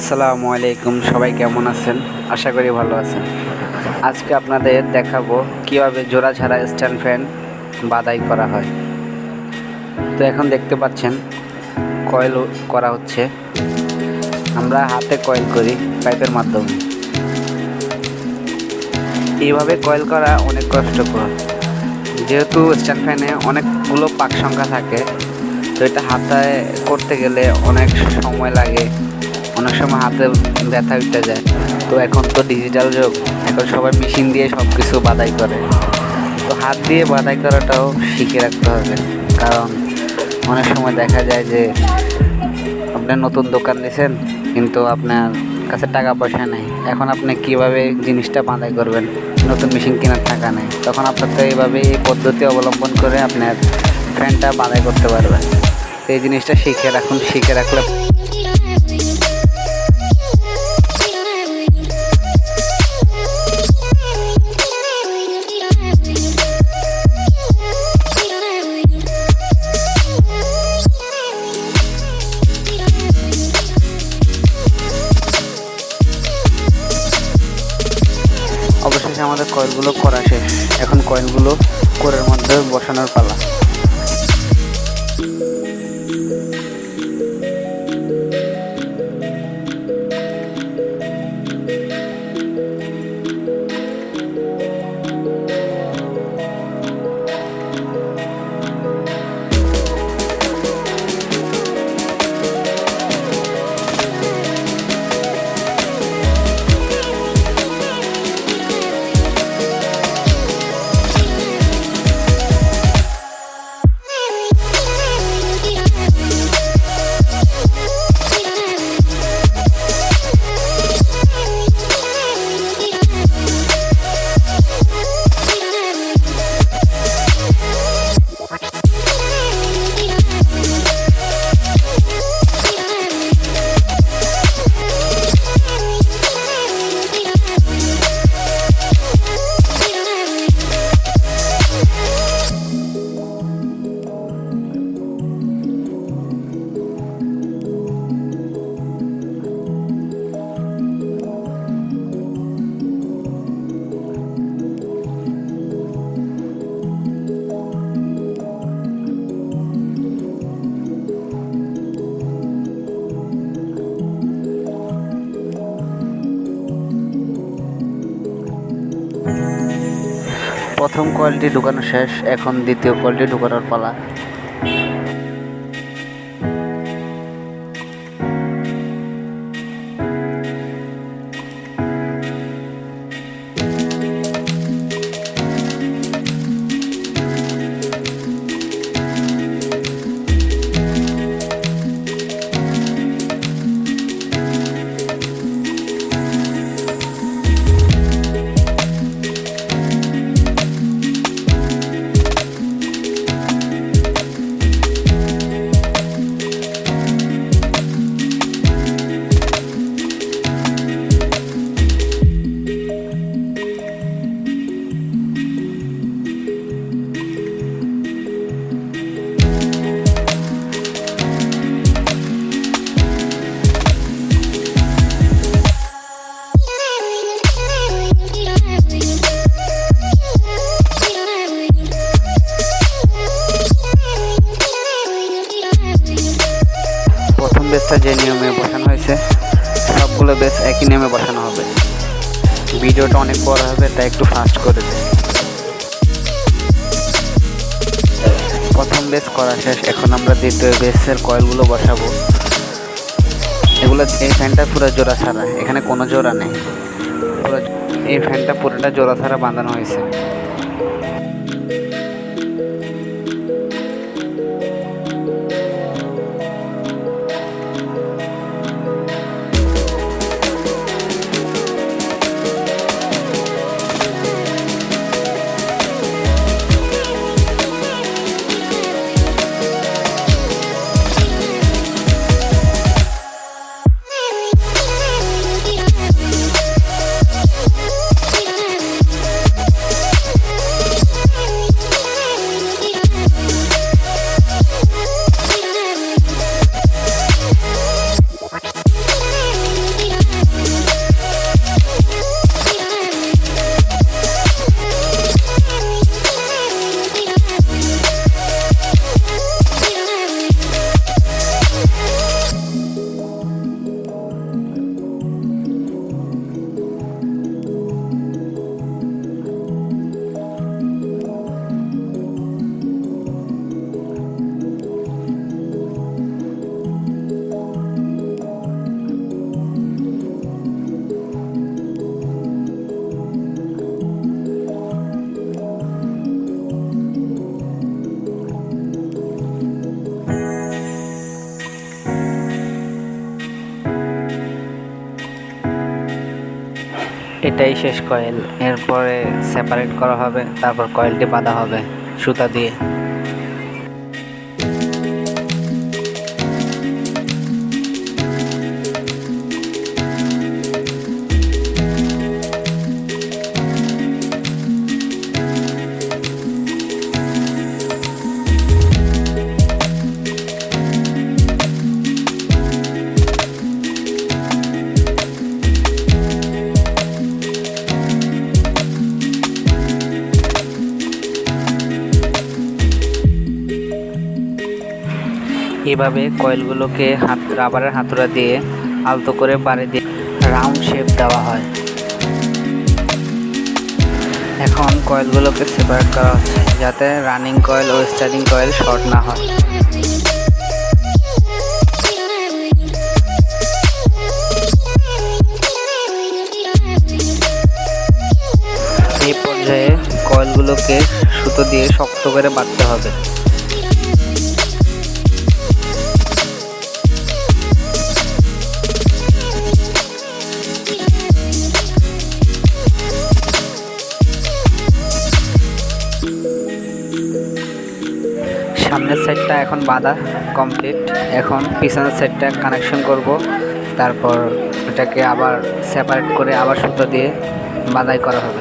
আসসালামু আলাইকুম, সবাই কেমন আছেন? আশা করি ভালো আছেন। আজকে আপনাদের দেখাবো কীভাবে জোড়া ছাড়া স্ট্যান্ড ফ্যান বাদাই করা হয়। তো এখন দেখতে পাচ্ছেন, কয়েল করা হচ্ছে। আমরা হাতে কয়েল করি পাইপের মাধ্যমে। এইভাবে কয়েল করা অনেক কষ্টকর। যেহেতু স্ট্যান্ড ফ্যানে অনেকগুলো পাক সংখ্যা থাকে, তো এটা হাতে করতে গেলে অনেক সময় লাগে। অনেক সময় হাতে ব্যথা উঠে যায়। তো এখন তো ডিজিটাল যুগ, এখন সবাই মেশিন দিয়ে সব কিছু বাদাই করে। তো হাত দিয়ে বাদাই করাটাও শিখে রাখতে হবে। কারণ অনেক সময় দেখা যায় যে, আপনি নতুন দোকান দিয়েছেন কিন্তু আপনার কাছে টাকা পয়সা নেই। এখন আপনি কীভাবে জিনিসটা বাঁধাই করবেন? নতুন মেশিন কেনার টাকা নেই। তখন আপনার তো এইভাবে এই পদ্ধতি অবলম্বন করে আপনার ফ্যানটা বাঁধাই করতে পারবেন। তো এই জিনিসটা শিখে রাখুন, শিখে রাখলে আমাদের কয়েলগুলো করা শেষ। এখন কয়েলগুলো কোরের মধ্যে বসানোর পালা। প্রথম কোয়ালিটি ঢুকানো শেষ এখন দ্বিতীয় কোয়ালিটি ঢুকানোর পালা। বসানো হবে। ভিডিওটা অনেক বড় হবে, তাই একটু ফাস্ট করে দেয় প্রথম বেস করা শেষ, এখন আমরা দ্বিতীয় বেসের কয়েলগুলো বসাবো। এগুলো এই ফ্যানটা পুরো জোড়া ছাড়া, এখানে কোনো জোড়া নেই। এই ফ্যানটা পুরোটা জোড়া ছাড়া বাঁধানো হয়েছে। এটাই শেষ কয়েল এরপরে সেপারেট করা হবে তারপর কয়েলটি বাঁধা হবে সুতা দিয়ে। এভাবে কয়েলগুলোকে হাত রাবারের হাতুড়া দিয়ে আলতো করে বাড়ি দিয়ে রাউন্ড শেপ দেওয়া হয়। এখন কয়েলগুলোকে সেপারেট করা হচ্ছে, যাতে রানিং কয়েল ও স্টার্টিং কয়েল শর্ট না হয়। এই পর্যায়ে কয়েলগুলোকে সুতো দিয়ে শক্ত করে বাঁধতে হবে। সামনের সাইডটা এখন বাঁধা কমপ্লিট এখন পিছনের সাইডটা কানেকশন করব। তারপর এটাকে আবার সেপারেট করে আবার সুতো দিয়ে বাঁধাই করা হবে।